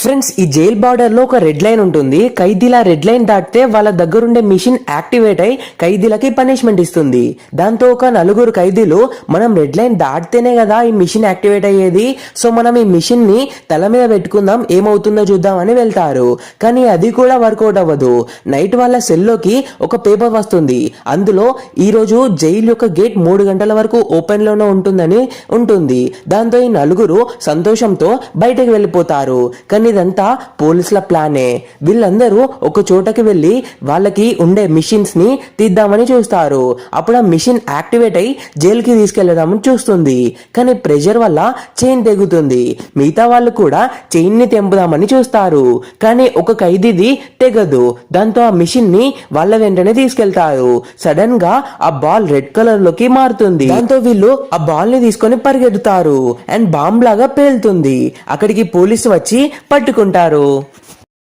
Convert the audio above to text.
Friends ఈ jail బార్డర్లో ఒక రెడ్ లైన్ ఉంటుంది. ఖైదీల రెడ్ లైన్ దాటితే వాళ్ళ దగ్గరుండే మిషన్ యాక్టివేట్ అయి ఖైదీలకి పనిష్మెంట్ ఇస్తుంది. దాంతో ఒక నలుగురు ఖైదీలు మనం రెడ్ లైన్ దాటితేనే కదా ఈ మిషన్ యాక్టివేట్ అయ్యేది? సో మనం ఈ మిషన్ని తల మీద పెట్టుకుందాం ఏమవుతుందో చూద్దాం అని వెళ్తారు. కానీ అది కూడా వర్కౌట్ అవ్వదు. నైట్ వాళ్ళ సెల్లోకి ఒక పేపర్ వస్తుంది. అందులో ఈ రోజు జైలు యొక్క గేట్ మూడు గంటల వరకు ఓపెన్లోనే ఉంటుందని ఉంటుంది. దాంతో ఈ నలుగురు సంతోషంతో బయటకు వెళ్ళిపోతారు. కానీ ఇదంతా పోలీసుల ప్లానే. వీళ్ళందరూ ఒక చోటకి వెళ్ళి వాళ్ళకి ఉండే మిషన్స్ని తీద్దామని చూస్తారు. అప్పుడు ఆ మిషన్ యాక్టివేట్ అయి జైలుకి తీసుకెళ్ళదామని చూస్తుంది. కానీ ప్రెషర్ వల్ల చైన్ తెగుతుంది. మిగతా వాళ్ళు కూడా చైన్ని తెంపుదామని చూస్తారు. కానీ ఒక ఖైదీది తెగదు. దాంతో ఆ మిషన్ని వాళ్ళ వెంటనే తీసుకెళ్తారు. సడన్గా ఆ బాల్ రెడ్ కలర్లోకి మారుతుంది. దాంతో వీళ్ళు ఆ బాల్ని తీసుకొని పరిగెడతారు అండ్ బాంబ్ లాగా పేలుతుంది. అక్కడికి పోలీసు వచ్చి పట్టుకుంటారు.